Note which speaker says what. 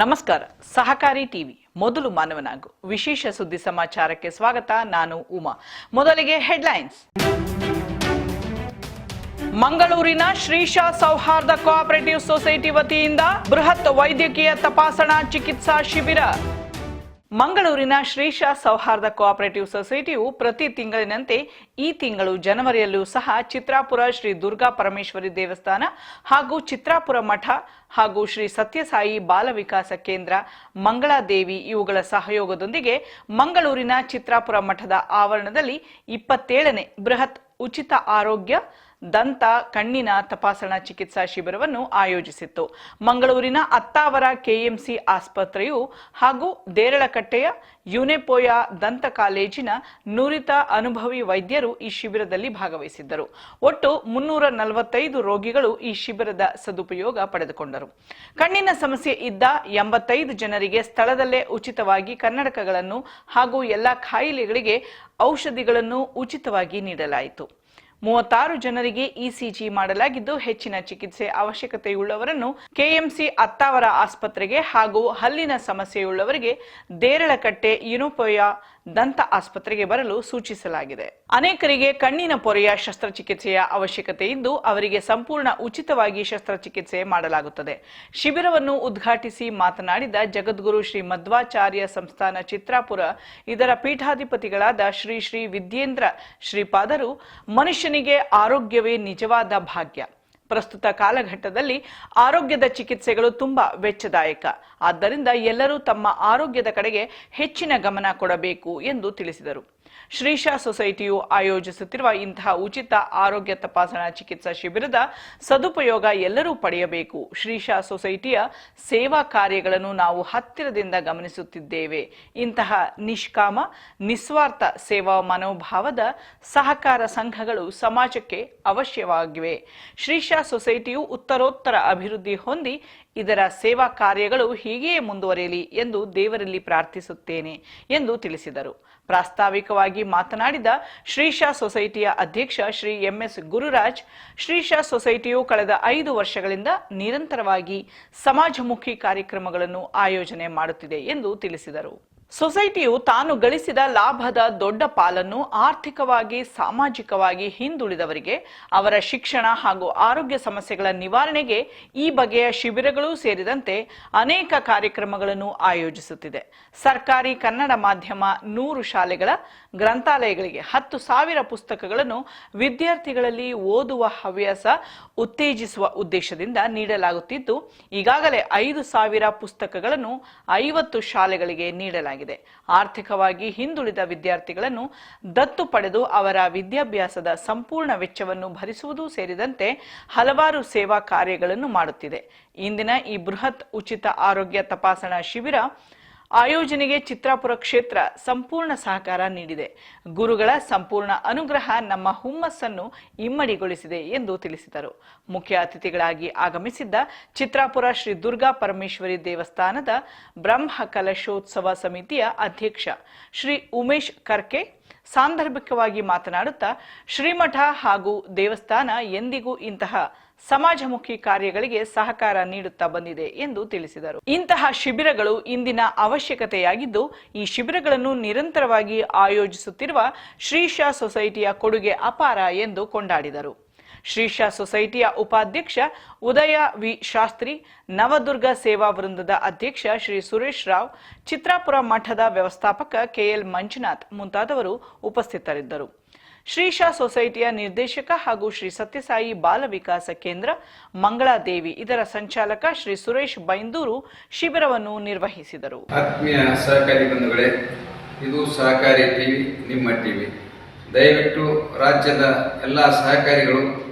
Speaker 1: ನಮಸ್ಕಾರ. ಸಹಕಾರಿ ಟಿವಿ, ಮೊದಲು ಮಾನವನಾಗು. ವಿಶೇಷ ಸುದ್ದಿ ಸಮಾಚಾರಕ್ಕೆ ಸ್ವಾಗತ, ನಾನು ಉಮಾ. ಮೊದಲಿಗೆ ಹೆಡ್ಲೈನ್ಸ್. ಮಂಗಳೂರಿನ ಶ್ರೀಶಾ ಸೌಹಾರ್ದ ಕೋಆಪರೇಟಿವ್ ಸೊಸೈಟಿ ವತಿಯಿಂದ ಬೃಹತ್ ವೈದ್ಯಕೀಯ ತಪಾಸಣಾ ಚಿಕಿತ್ಸಾ ಶಿಬಿರ. ಮಂಗಳೂರಿನ ಶ್ರೀಶಾ ಸೌಹಾರ್ದ ಕೋಆಪರೇಟಿವ್ ಸೊಸೈಟಿಯು ಪ್ರತಿ ತಿಂಗಳಿನಂತೆ ಈ ತಿಂಗಳು ಜನವರಿಯಲ್ಲೂ ಸಹ ಚಿತ್ರಾಪುರ ಶ್ರೀ ದುರ್ಗಾ ಪರಮೇಶ್ವರಿ ದೇವಸ್ಥಾನ ಹಾಗೂ ಚಿತ್ರಾಪುರ ಮಠ ಹಾಗೂ ಶ್ರೀ ಸತ್ಯಸಾಯಿ ಬಾಲ ವಿಕಾಸ ಕೇಂದ್ರ ಮಂಗಳಾದೇವಿ ಇವುಗಳ ಸಹಯೋಗದೊಂದಿಗೆ ಮಂಗಳೂರಿನ ಚಿತ್ರಾಪುರ ಮಠದ ಆವರಣದಲ್ಲಿ ಇಪ್ಪತ್ತೇಳನೇ ಬೃಹತ್ ಉಚಿತ ಆರೋಗ್ಯ ದಂತ, ಕಣ್ಣಿನ ತಪಾಸಣಾ ಚಿಕಿತ್ಸಾ ಶಿಬಿರವನ್ನು ಆಯೋಜಿಸಿತ್ತು. ಮಂಗಳೂರಿನ ಅತ್ತಾವರ ಕೆಎಂಸಿ ಆಸ್ಪತ್ರೆಯು ಹಾಗೂ ದೇರಳಕಟ್ಟೆಯ ಯುನೆಪೋಯ ದಂತ ಕಾಲೇಜಿನ ನುರಿತ ಅನುಭವಿ ವೈದ್ಯರು ಈ ಶಿಬಿರದಲ್ಲಿ ಭಾಗವಹಿಸಿದ್ದರು. ಒಟ್ಟು ಮುನ್ನೂರ ನಲವತ್ತೈದು ರೋಗಿಗಳು ಈ ಶಿಬಿರದ ಸದುಪಯೋಗ ಪಡೆದುಕೊಂಡರು. ಕಣ್ಣಿನ ಸಮಸ್ಯೆ ಇದ್ದ ಎಂಬತ್ತೈದು ಜನರಿಗೆ ಸ್ಥಳದಲ್ಲೇ ಉಚಿತವಾಗಿ ಕನ್ನಡಕಗಳನ್ನು ಹಾಗೂ ಎಲ್ಲ ಖಾಯಿಲೆಗಳಿಗೆ ಔಷಧಿಗಳನ್ನು ಉಚಿತವಾಗಿ ನೀಡಲಾಯಿತು. ಮೂವತ್ತಾರು ಜನರಿಗೆ ಇಸಿಜಿ ಮಾಡಲಾಗಿದ್ದು ಹೆಚ್ಚಿನ ಚಿಕಿತ್ಸೆ ಅವಶ್ಯಕತೆಯುಳ್ಳವರನ್ನು ಕೆಎಂಸಿ ಅತ್ತಾವರ ಆಸ್ಪತ್ರೆಗೆ ಹಾಗೂ ಹಲ್ಲಿನ ಸಮಸ್ಯೆಯುಳ್ಳವರಿಗೆ ದೇರಳಕಟ್ಟೆ ಯುನೋಪೋಯ ದಂತ ಆಸ್ಪತ್ರೆಗೆ ಬರಲು ಸೂಚಿಸಲಾಗಿದೆ. ಅನೇಕರಿಗೆ ಕಣ್ಣಿನ ಪೊರೆಯ ಶಸ್ತ್ರಚಿಕಿತ್ಸೆಯ ಅವಶ್ಯಕತೆ ಇದ್ದು, ಅವರಿಗೆ ಸಂಪೂರ್ಣ ಉಚಿತವಾಗಿ ಶಸ್ತ್ರಚಿಕಿತ್ಸೆ ಮಾಡಲಾಗುತ್ತದೆ. ಶಿಬಿರವನ್ನು ಉದ್ಘಾಟಿಸಿ ಮಾತನಾಡಿದ ಜಗದ್ಗುರು ಶ್ರೀ ಮಧ್ವಾಚಾರ್ಯ ಸಂಸ್ಥಾನ ಚಿತ್ರಾಪುರ, ಇದರ ಪೀಠಾಧಿಪತಿಗಳಾದ ಶ್ರೀ ಶ್ರೀ ವಿದ್ಯೇಂದ್ರ ಶ್ರೀಪಾದರು, ಮನುಷ್ಯನಿಗೆ ಆರೋಗ್ಯವೇ ನಿಜವಾದ ಭಾಗ್ಯ. ಪ್ರಸ್ತುತ ಕಾಲಘಟ್ಟದಲ್ಲಿ ಆರೋಗ್ಯದ ಚಿಕಿತ್ಸೆಗಳು ತುಂಬಾ ವೆಚ್ಚದಾಯಕ. ಆದ್ದರಿಂದ ಎಲ್ಲರೂ ತಮ್ಮ ಆರೋಗ್ಯದ ಕಡೆಗೆ ಹೆಚ್ಚಿನ ಗಮನ ಕೊಡಬೇಕು ಎಂದು ತಿಳಿಸಿದರು. ಶ್ರೀಶಾ ಸೊಸೈಟಿಯು ಆಯೋಜಿಸುತ್ತಿರುವ ಇಂತಹ ಉಚಿತ ಆರೋಗ್ಯ ತಪಾಸಣಾ ಚಿಕಿತ್ಸಾ ಶಿಬಿರದ ಸದುಪಯೋಗ ಎಲ್ಲರೂ ಪಡೆಯಬೇಕು. ಶ್ರೀಶಾ ಸೊಸೈಟಿಯ ಸೇವಾ ಕಾರ್ಯಗಳನ್ನು ನಾವು ಹತ್ತಿರದಿಂದ ಗಮನಿಸುತ್ತಿದ್ದೇವೆ. ಇಂತಹ ನಿಷ್ಕಾಮ, ನಿಸ್ವಾರ್ಥ ಸೇವಾ ಮನೋಭಾವದ ಸಹಕಾರ ಸಂಘಗಳು ಸಮಾಜಕ್ಕೆ ಅವಶ್ಯವಾಗಿವೆ. ಶ್ರೀಶಾ ಸೊಸೈಟಿಯು ಉತ್ತರೋತ್ತರ ಅಭಿವೃದ್ಧಿ ಹೊಂದಿ ಇದರ ಸೇವಾ ಕಾರ್ಯಗಳು ಹೀಗೆಯೇ ಮುಂದುವರೆಯಲಿ ಎಂದು ದೇವರಲ್ಲಿ ಪ್ರಾರ್ಥಿಸುತ್ತೇನೆ ಎಂದು ತಿಳಿಸಿದರು. ಪ್ರಾಸ್ತಾವಿಕವಾಗಿ ಮಾತನಾಡಿದ ಶ್ರೀಶಾ ಸೊಸೈಟಿಯ ಅಧ್ಯಕ್ಷ ಶ್ರೀ ಎಂಎಸ್ ಗುರುರಾಜ್, ಶ್ರೀಶಾ ಸೊಸೈಟಿಯು ಕಳೆದ ಐದು ವರ್ಷಗಳಿಂದ ನಿರಂತರವಾಗಿ ಸಮಾಜಮುಖಿ ಕಾರ್ಯಕ್ರಮಗಳನ್ನು ಆಯೋಜನೆ ಮಾಡುತ್ತಿದೆ ಎಂದು ತಿಳಿಸಿದರು. ಸೊಸೈಟಿಯು ತಾನು ಗಳಿಸಿದ ಲಾಭದ ದೊಡ್ಡ ಪಾಲನ್ನು ಆರ್ಥಿಕವಾಗಿ, ಸಾಮಾಜಿಕವಾಗಿ ಹಿಂದುಳಿದವರಿಗೆ, ಅವರ ಶಿಕ್ಷಣ ಹಾಗೂ ಆರೋಗ್ಯ ಸಮಸ್ಯೆಗಳ ನಿವಾರಣೆಗೆ ಈ ಬಗೆಯ ಶಿಬಿರಗಳು ಸೇರಿದಂತೆ ಅನೇಕ ಕಾರ್ಯಕ್ರಮಗಳನ್ನು ಆಯೋಜಿಸುತ್ತಿದೆ. ಸರ್ಕಾರಿ ಕನ್ನಡ ಮಾಧ್ಯಮ ನೂರು ಶಾಲೆಗಳ ಗ್ರಂಥಾಲಯಗಳಿಗೆ ಹತ್ತು ಸಾವಿರ ಪುಸ್ತಕಗಳನ್ನು ವಿದ್ಯಾರ್ಥಿಗಳಲ್ಲಿ ಓದುವ ಹವ್ಯಾಸ ಉತ್ತೇಜಿಸುವ ಉದ್ದೇಶದಿಂದ ನೀಡಲಾಗುತ್ತಿದ್ದು, ಈಗಾಗಲೇ ಐದು ಸಾವಿರ ಪುಸ್ತಕಗಳನ್ನು ಐವತ್ತು ಶಾಲೆಗಳಿಗೆ ನೀಡಲಾಗಿದೆ. ಆರ್ಥಿಕವಾಗಿ ಹಿಂದುಳಿದ ವಿದ್ಯಾರ್ಥಿಗಳನ್ನು ದತ್ತು ಪಡೆದು ಅವರ ವಿದ್ಯಾಭ್ಯಾಸದ ಸಂಪೂರ್ಣ ವೆಚ್ಚವನ್ನು ಭರಿಸುವುದೂ ಸೇರಿದಂತೆ ಹಲವಾರು ಸೇವಾ ಕಾರ್ಯಗಳನ್ನು ಮಾಡುತ್ತಿದೆ. ಇಂದಿನ ಈ ಬೃಹತ್ ಉಚಿತ ಆರೋಗ್ಯ ತಪಾಸಣಾ ಶಿಬಿರ ಆಯೋಜನೆಗೆ ಚಿತ್ರಾಪುರ ಕ್ಷೇತ್ರ ಸಂಪೂರ್ಣ ಸಹಕಾರ ನೀಡಿದೆ. ಗುರುಗಳ ಸಂಪೂರ್ಣ ಅನುಗ್ರಹ ನಮ್ಮ ಹುಮ್ಮಸ್ಸನ್ನು ಇಮ್ಮಡಿಗೊಳಿಸಿದೆ ಎಂದು ತಿಳಿಸಿದರು. ಮುಖ್ಯ ಅತಿಥಿಗಳಾಗಿ ಆಗಮಿಸಿದ್ದ ಚಿತ್ರಾಪುರ ಶ್ರೀ ದುರ್ಗಾ ಪರಮೇಶ್ವರಿ ದೇವಸ್ಥಾನದ ಬ್ರಹ್ಮ ಕಲಶೋತ್ಸವ ಸಮಿತಿಯ ಅಧ್ಯಕ್ಷ ಶ್ರೀ ಉಮೇಶ್ ಕರ್ಕೆ ಸಾಂದರ್ಭಿಕವಾಗಿ ಮಾತನಾಡುತ್ತಾ ಶ್ರೀಮಠ ಹಾಗೂ ದೇವಸ್ಥಾನ ಎಂದಿಗೂ ಇಂತಹ ಸಮಾಜಮುಖಿ ಕಾರ್ಯಗಳಿಗೆ ಸಹಕಾರ ನೀಡುತ್ತಾ ಬಂದಿದೆ ಎಂದು ತಿಳಿಸಿದರು. ಇಂತಹ ಶಿಬಿರಗಳು ಇಂದಿನ ಅವಶ್ಯಕತೆಯಾಗಿದ್ದು, ಈ ಶಿಬಿರಗಳನ್ನು ನಿರಂತರವಾಗಿ ಆಯೋಜಿಸುತ್ತಿರುವ ಶ್ರೀಶಾ ಸೊಸೈಟಿಯ ಕೊಡುಗೆ ಅಪಾರ ಎಂದು ಕೊಂಡಾಡಿದರು. ಶ್ರೀಶಾ ಸೊಸೈಟಿಯ ಉಪಾಧ್ಯಕ್ಷ ಉದಯ ವಿ ಶಾಸ್ತ್ರಿ, ನವದುರ್ಗ ಸೇವಾ ವೃಂದದ ಅಧ್ಯಕ್ಷ ಶ್ರೀ ಸುರೇಶ್ ರಾವ್, ಚಿತ್ರಾಪುರ ಮಠದ ವ್ಯವಸ್ಥಾಪಕ ಕೆಎಲ್ ಮಂಜುನಾಥ್ ಮುಂತಾದವರು ಉಪಸ್ಥಿತರಿದ್ದರು. ಶ್ರೀಶಾ ಸೊಸೈಟಿಯ ನಿರ್ದೇಶಕ ಹಾಗೂ ಶ್ರೀ ಸತ್ಯಸಾಯಿ ಬಾಲ ವಿಕಾಸ ಕೇಂದ್ರ, ಮಂಗಳಾದೇವಿ. ಇದರ ಸಂಚಾಲಕ ಶ್ರೀ ಸುರೇಶ್ ಬೈಂದೂರು ಶಿಬಿರವನ್ನು ನಿರ್ವಹಿಸಿದರು.
Speaker 2: ಆತ್ಮೀಯ ಸಹಕಾರಿ ಬಂಧುಗಳೇ, ಇದು ಸಹಕಾರಿ ಟಿವಿ, ನಿಮ್ಮ ಟಿವಿ. ದಯವಿಟ್ಟು ರಾಜ್ಯದ ಎಲ್ಲ ಸಹಕಾರಿಗಳು